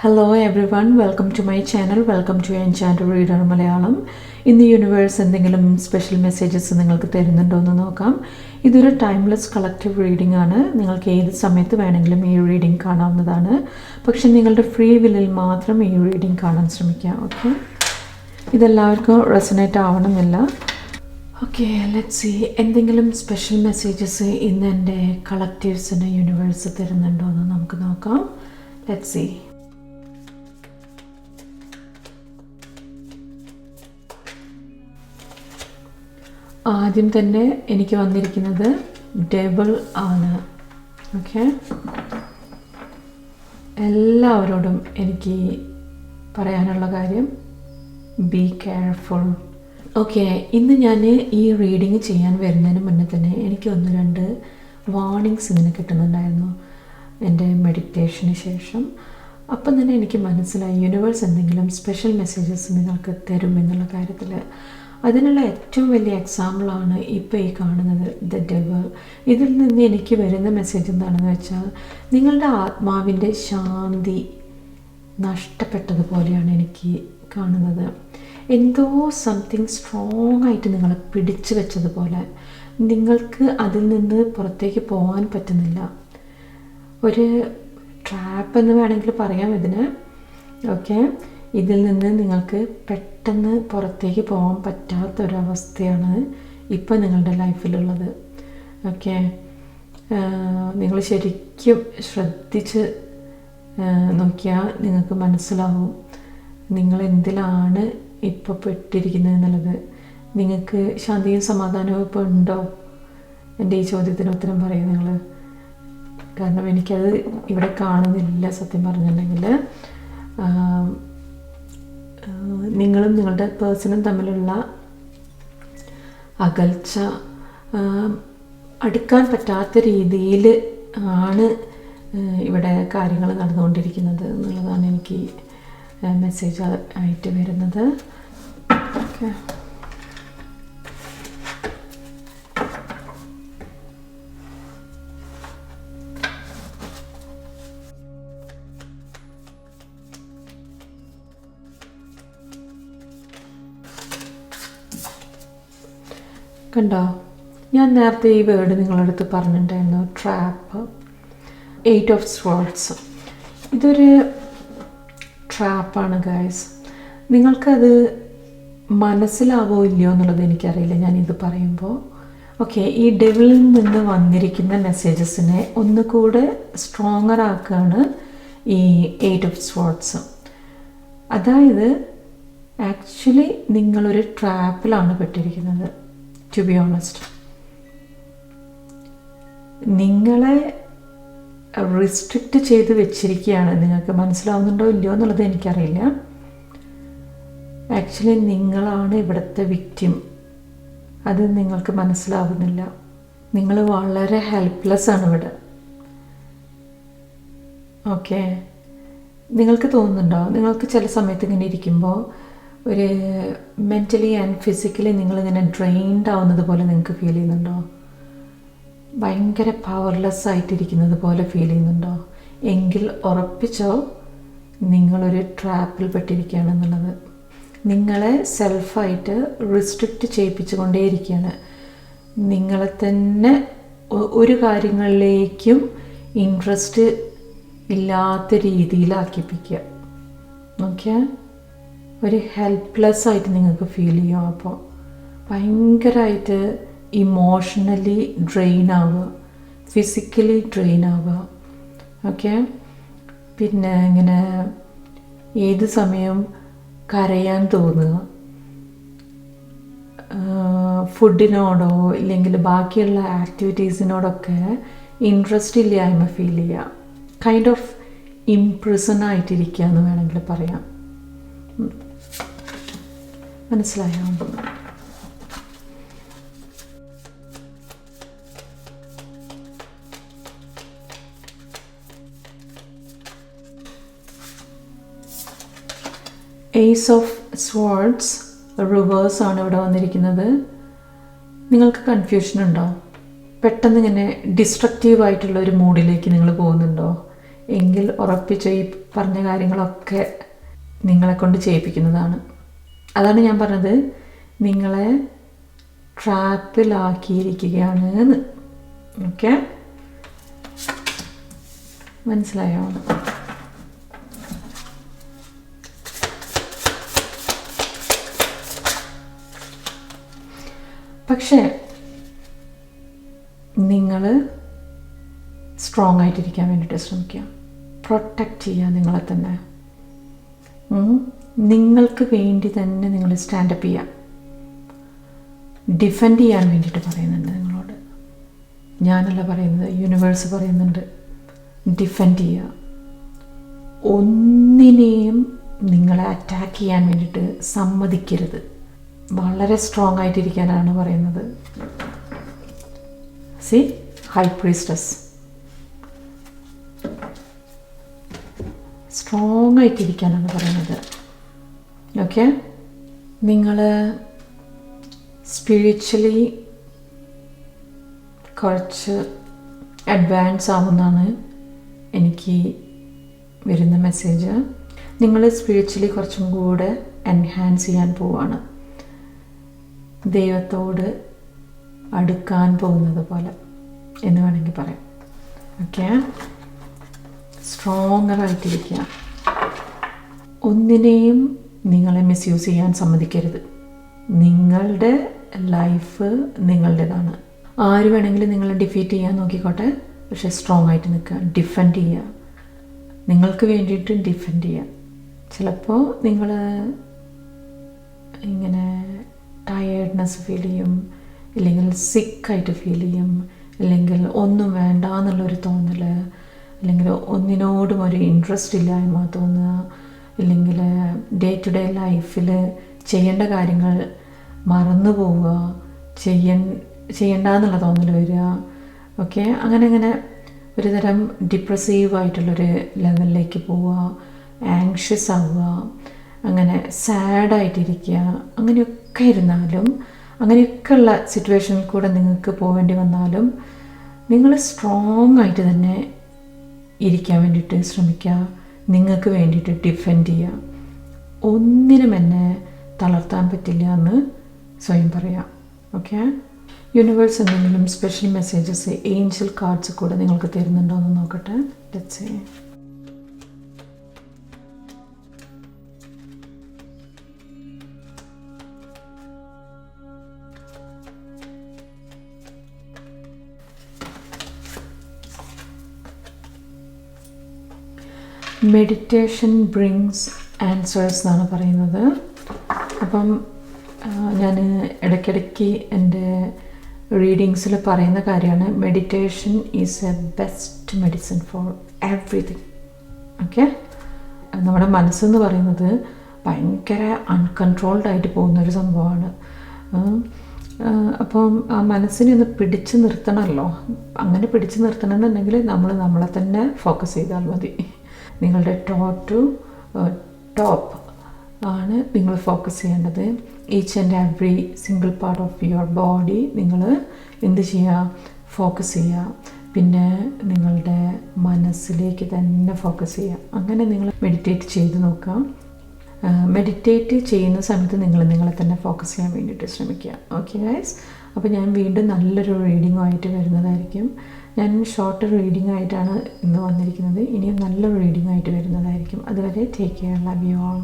Hello everyone welcome to my channel welcome to enchanted reader Malayalam ഇന്ന് universe എന്തെങ്കിലും special messages നിങ്ങൾക്ക് തരുന്നുണ്ടോ എന്ന് നോക്കാം. ഇതൊരു ടൈംലെസ് കളക്റ്റീവ് റീഡിംഗ് ആണ്. നിങ്ങൾക്ക് ഏത് സമയത്ത് വേണമെങ്കിലും ഈ റീഡിംഗ് കാണാവുന്നതാണ്. പക്ഷെ നിങ്ങളുടെ ഫ്രീ വില്ലിൽ മാത്രം ഈ റീഡിംഗ് കാണാൻ ശ്രമിക്കുക ഓക്കെ ഇതെല്ലാവർക്കും റെസനേറ്റ് ആവണമെന്നില്ല. ഓക്കെ ലെറ്റ് സി എന്തെങ്കിലും സ്പെഷ്യൽ മെസ്സേജസ് ഇന്ന് എന്റെ കളക്റ്റീവ്സിന് യൂണിവേഴ്സ് തരുന്നുണ്ടോ എന്ന് നമുക്ക് നോക്കാം. ലെറ്റ് സി ആദ്യം തന്നെ എനിക്ക് വന്നിരിക്കുന്നത് ഡബിൾ ആണ്. ഓക്കെ എല്ലാവരോടും എനിക്ക് പറയാനുള്ള കാര്യം ബി കെയർഫുൾ ഓക്കെ ഇന്ന് ഞാൻ ഈ റീഡിങ് ചെയ്യാൻ വരുന്നതിന് മുന്നേ തന്നെ എനിക്ക് ഒന്ന് രണ്ട് വാർണിങ്സ് ഇങ്ങനെ കിട്ടുന്നുണ്ടായിരുന്നു. എന്റെ മെഡിറ്റേഷന് ശേഷം. അപ്പം തന്നെ എനിക്ക് മനസ്സിലായി യൂണിവേഴ്സ് എന്തെങ്കിലും സ്പെഷ്യൽ മെസ്സേജസ് നിങ്ങൾക്ക് തരും എന്നുള്ള കാര്യത്തിൽ അതിനുള്ള ഏറ്റവും വലിയ എക്സാമ്പിളാണ് ഇപ്പോൾ ഈ കാണുന്നത് ദ ഡെവർ ഇതിൽ നിന്ന് എനിക്ക് വരുന്ന മെസ്സേജ് എന്താണെന്ന് വെച്ചാൽ നിങ്ങളുടെ ആത്മാവിന്റെ ശാന്തി നഷ്ടപ്പെട്ടതുപോലെയാണ് എനിക്ക് കാണുന്നത്. എന്തോ സംതിങ് സ്ട്രോങ് ആയിട്ട് നിങ്ങളെ പിടിച്ചു വെച്ചതുപോലെ നിങ്ങൾക്ക് അതിൽ നിന്ന് പുറത്തേക്ക് പോകാൻ പറ്റുന്നില്ല. ഒരു ട്രാപ്പ് എന്ന് വേണമെങ്കിൽ പറയാം ഇതിന്. ഓക്കെ ഇതിൽ നിന്ന് നിങ്ങൾക്ക് പെട്ടെന്ന് പുറത്തേക്ക് പോകാൻ പറ്റാത്തൊരവസ്ഥയാണ് ഇപ്പം നിങ്ങളുടെ ലൈഫിലുള്ളത്. ഓക്കെ? നിങ്ങൾ ശരിക്കും ശ്രദ്ധിച്ച് നോക്കിയാൽ നിങ്ങൾക്ക് മനസ്സിലാവും നിങ്ങൾ എന്തിലാണ് ഇപ്പോൾ പെട്ടിരിക്കുന്നത് എന്നുള്ളത് നിങ്ങൾക്ക് ശാന്തിയും സമാധാനവും ഇപ്പോൾ ഉണ്ടോ? എന്റെ ഈ ചോദ്യത്തിന് ഉത്തരം പറയും നിങ്ങൾ. കാരണം എനിക്കത് ഇവിടെ കാണുന്നില്ല സത്യം പറഞ്ഞിട്ടുണ്ടെങ്കിൽ. നിങ്ങളും നിങ്ങളുടെ പേഴ്സണും തമ്മിലുള്ള അകൽച്ച അടുക്കാൻ പറ്റാത്ത രീതിയിൽ ആണ് ഇവിടെ കാര്യങ്ങൾ നടന്നുകൊണ്ടിരിക്കുന്നത് എന്നുള്ളതാണ് എനിക്ക് മെസ്സേജ് ആയിട്ട് വരുന്നത്. ഓക്കെ കണ്ടോ? ഞാൻ നേരത്തെ ഈ വേർഡ് നിങ്ങളടുത്ത് പറഞ്ഞിട്ടുണ്ടായിരുന്നു ട്രാപ്പ് എയ്റ്റ് ഓഫ് സ്വാർട്സ് ഇതൊരു ട്രാപ്പാണ് ഗായ്സ് നിങ്ങൾക്കത് മനസ്സിലാവോ ഇല്ലയോ എന്നുള്ളത് എനിക്കറിയില്ല. ഞാനിത് പറയുമ്പോൾ ഓക്കെ ഈ ഡെവിളിൽ നിന്ന് വന്നിരിക്കുന്ന മെസ്സേജസിനെ ഒന്നുകൂടെ സ്ട്രോങ്ങർ ആക്കുകയാണ് ഈ എയ്റ്റ് ഓഫ് സ്വാർട്സ് അതായത് ആക്ച്വലി നിങ്ങളൊരു ട്രാപ്പിലാണ് പെട്ടിരിക്കുന്നത്. ടു ബി ഓണസ്റ്റ് നിങ്ങളെ റിസ്ട്രിക്റ്റ് ചെയ്ത് വെച്ചിരിക്കുകയാണ്. നിങ്ങൾക്ക് മനസ്സിലാവുന്നുണ്ടോ ഇല്ലയോ എന്നുള്ളത് എനിക്കറിയില്ല. ആക്ച്വലി നിങ്ങളാണ് ഇവിടുത്തെ വിക്റ്റിം അത് നിങ്ങൾക്ക് മനസ്സിലാവുന്നില്ല. നിങ്ങൾ വളരെ ഹെൽപ്ലെസ് ആണ് ഇവിടെ. ഓക്കെ നിങ്ങൾക്ക് തോന്നുന്നുണ്ടോ? നിങ്ങൾക്ക് ചില സമയത്ത് ഇങ്ങനെ ഇരിക്കുമ്പോൾ ഒരു മെന്റലി ആൻഡ് ഫിസിക്കലി നിങ്ങളിങ്ങനെ ഡ്രെയിൻഡ് ആവുന്നത് പോലെ നിങ്ങൾക്ക് ഫീൽ ചെയ്യുന്നുണ്ടോ? ഭയങ്കര പവർലെസ് ആയിട്ടിരിക്കുന്നത് പോലെ ഫീൽ ചെയ്യുന്നുണ്ടോ? എങ്കിൽ ഉറപ്പിച്ചോ നിങ്ങളൊരു ട്രാപ്പിൽ പെട്ടിരിക്കുകയാണെന്നുള്ളത് നിങ്ങളെ സെൽഫായിട്ട് റിസ്ട്രിക്റ്റ് ചെയ്യിപ്പിച്ചുകൊണ്ടേയിരിക്കുകയാണ്. നിങ്ങളെ തന്നെ ഒരു കാര്യങ്ങളിലേക്കും ഇൻട്രസ്റ്റ് ഇല്ലാത്ത രീതിയിലാക്കിപ്പിക്കുക. നോക്കിയാൽ ഒരു ഹെൽപ്ലെസ് ആയിട്ട് നിങ്ങൾക്ക് ഫീൽ ചെയ്യും. അപ്പോൾ ഭയങ്കരമായിട്ട് ഇമോഷണലി ഡ്രെയിൻ ആവുക. ഫിസിക്കലി ഡ്രെയിൻ ആവുക. ഓക്കെ പിന്നെ ഇങ്ങനെ ഏത് സമയവും കരയാൻ തോന്നുക? ഫുഡിനോടോ ഇല്ലെങ്കിൽ ബാക്കിയുള്ള ആക്ടിവിറ്റീസിനോടൊക്കെ ഇൻട്രസ്റ്റ് ഇല്ലായ്മ ഫീൽ ചെയ്യുക കൈൻഡ് ഓഫ് ഇംപ്രസൺ ആയിട്ടിരിക്കുക എന്ന് വേണമെങ്കിൽ പറയാം. മനസ്സിലായോ? ഏസ് ഓഫ് സ്വാർഡ്സ് റിവേഴ്സ് ആണ് ഇവിടെ വന്നിരിക്കുന്നത്. നിങ്ങൾക്ക് കൺഫ്യൂഷൻ ഉണ്ടോ? പെട്ടെന്ന് ഇങ്ങനെ ഡിസ്ട്രക്റ്റീവ് ആയിട്ടുള്ള ഒരു മൂഡിലേക്ക് നിങ്ങൾ പോകുന്നുണ്ടോ? എങ്കിൽ ഉറപ്പിച്ച ഈ പറഞ്ഞ കാര്യങ്ങളൊക്കെ നിങ്ങളെ കൊണ്ട് ചെയ്യിപ്പിക്കുന്നതാണ്. അതാണ് ഞാൻ പറഞ്ഞത്. നിങ്ങളെ ട്രാപ്പിലാക്കിയിരിക്കുകയാണ് എന്ന് ഓക്കെ? മനസ്സിലായോ? പക്ഷേ നിങ്ങൾ സ്ട്രോങ് ആയിട്ടിരിക്കാൻ വേണ്ടിയിട്ട് ശ്രമിക്കുക. പ്രൊട്ടക്റ്റ് ചെയ്യുക നിങ്ങളെ തന്നെ. നിങ്ങൾക്ക് വേണ്ടി തന്നെ നിങ്ങൾ സ്റ്റാൻഡപ്പ് ചെയ്യാം. ഡിഫെൻഡ് ചെയ്യാൻ വേണ്ടിയിട്ട് പറയുന്നുണ്ട് നിങ്ങളോട്. ഞാനല്ല പറയുന്നത് യൂണിവേഴ്സ് പറയുന്നുണ്ട്. ഡിഫെൻഡ് ചെയ്യുക ഒന്നിനെയും നിങ്ങളെ അറ്റാക്ക് ചെയ്യാൻ വേണ്ടിയിട്ട് സമ്മതിക്കരുത്. വളരെ സ്ട്രോങ് ആയിട്ടിരിക്കാനാണ് പറയുന്നത്. സി ഹൈ പ്രീസ്റ്റസ് സ്ട്രോങ് ആയിട്ടിരിക്കാനാണ് പറയുന്നത്. ഓക്കെ നിങ്ങൾ സ്പിരിച്വലി കുറച്ച് അഡ്വാൻസ് ആവുമെന്നാണ് എനിക്ക് വരുന്ന മെസ്സേജ് നിങ്ങൾ സ്പിരിച്വലി കുറച്ചും കൂടെ എൻഹാൻസ് ചെയ്യാൻ പോവാണ്. ദൈവത്തോട് അടുക്കാൻ പോകുന്നത് പോലെ എന്ന് വേണമെങ്കിൽ പറയാം. ഓക്കെ സ്ട്രോങ്ങറായിട്ടിരിക്കുക ഒന്നിനെയും നിങ്ങളെ മിസ്യൂസ് ചെയ്യാൻ സമ്മതിക്കരുത്. നിങ്ങളുടെ ലൈഫ് നിങ്ങളുടേതാണ്. ആര് വേണമെങ്കിലും നിങ്ങളെ ഡിഫീറ്റ് ചെയ്യാൻ നോക്കിക്കോട്ടെ. പക്ഷേ സ്ട്രോങ് ആയിട്ട് നിൽക്കുക ഡിഫെൻഡ് ചെയ്യുക. നിങ്ങൾക്ക് വേണ്ടിയിട്ട് ഡിഫെൻഡ് ചെയ്യുക. ചിലപ്പോൾ നിങ്ങൾ ഇങ്ങനെ ടയേർഡ്നെസ് ഫീൽ ചെയ്യും ഇല്ലെങ്കിൽ സിക്കായിട്ട് ഫീൽ ചെയ്യും അല്ലെങ്കിൽ ഒന്നും വേണ്ട എന്നുള്ളൊരു തോന്നൽ അല്ലെങ്കിൽ ഒന്നിനോടും ഒരു ഇൻട്രസ്റ്റ് ഇല്ലായ്മ തോന്നുക ഇല്ലെങ്കിൽ ഡേ ടു ഡേ ലൈഫിൽ ചെയ്യേണ്ട കാര്യങ്ങൾ മറന്നു പോവുക ചെയ്യ ചെയ്യണ്ട എന്നുള്ള തോന്നൽ വരിക ഓക്കെ അങ്ങനെ അങ്ങനെ ഒരു തരം ഡിപ്രസീവ് ആയിട്ടുള്ളൊരു ലെവലിലേക്ക് പോവുക ആങ്ഷ്യസ് ആവുക അങ്ങനെ സാഡായിട്ടിരിക്കുക അങ്ങനെയൊക്കെ ഇരുന്നാലും അങ്ങനെയൊക്കെയുള്ള സിറ്റുവേഷനിൽ കൂടെ നിങ്ങൾക്ക് പോവേണ്ടി വന്നാലും നിങ്ങൾ സ്ട്രോങ് ആയിട്ട് തന്നെ ഇരിക്കാൻ വേണ്ടിയിട്ട് ശ്രമിക്കുക നിങ്ങൾക്ക് വേണ്ടിയിട്ട് ഡിഫെൻഡ് ചെയ്യുക. ഒന്നിനും എന്നെ തളർത്താൻ പറ്റില്ല എന്ന് സ്വയം പറയാം. ഓക്കെ യൂണിവേഴ്സ് എന്തെങ്കിലും സ്പെഷ്യൽ മെസ്സേജസ് ഏഞ്ചൽ കാർഡ്സ് കൂടെ നിങ്ങൾക്ക് തരുന്നുണ്ടോ എന്ന് നോക്കട്ടെ. ലെറ്റ്സ് Meditation ബ്രിങ്സ് ആൻസേഴ്സ് എന്നാണ് പറയുന്നത്. അപ്പം ഞാൻ ഇടയ്ക്കിടയ്ക്ക് എന്റെ റീഡിങ്സിൽ പറയുന്ന കാര്യമാണ് meditation is a best medicine for everything okay നമ്മുടെ മനസ്സെന്ന് പറയുന്നത് ഭയങ്കര അൺകൺട്രോൾഡ് ആയിട്ട് പോകുന്ന ഒരു സംഭവമാണ് അപ്പം ആ മനസ്സിനെ ഒന്ന് പിടിച്ചു നിർത്തണമല്ലോ. അങ്ങനെ പിടിച്ചു നിർത്തണമെന്നുണ്ടെങ്കിൽ നമ്മൾ നമ്മളെ തന്നെ ഫോക്കസ് ചെയ്താൽ മതി. നിങ്ങളുടെ ടോട്ടു ടോപ്പ് ആണ് നിങ്ങൾ ഫോക്കസ് ചെയ്യേണ്ടത്. Each and every single part of your body നിങ്ങൾ എന്ത് ചെയ്യുക? ഫോക്കസ് ചെയ്യുക. പിന്നെ നിങ്ങളുടെ മനസ്സിലേക്ക് തന്നെ ഫോക്കസ് ചെയ്യുക. അങ്ങനെ നിങ്ങൾ മെഡിറ്റേറ്റ് ചെയ്ത് നോക്കാം മെഡിറ്റേറ്റ് ചെയ്യുന്ന സമയത്ത് നിങ്ങൾ നിങ്ങളെ തന്നെ ഫോക്കസ് ചെയ്യാൻ വേണ്ടിയിട്ട് ശ്രമിക്കുക. ഓക്കെ ഗൈസ് അപ്പോൾ ഞാൻ വീണ്ടും നല്ലൊരു റീഡിങ്ങുമായിട്ട് വരുന്നതായിരിക്കും. ഞാൻ ഷോർട്ട് റീഡിംഗ് ആയിട്ടാണ് ഇന്ന് വന്നിരിക്കുന്നത്. ഇനിയും നല്ലൊരു റീഡിംഗ് ആയിട്ട് വരുന്നതായിരിക്കും. അതുവരെ take care love you all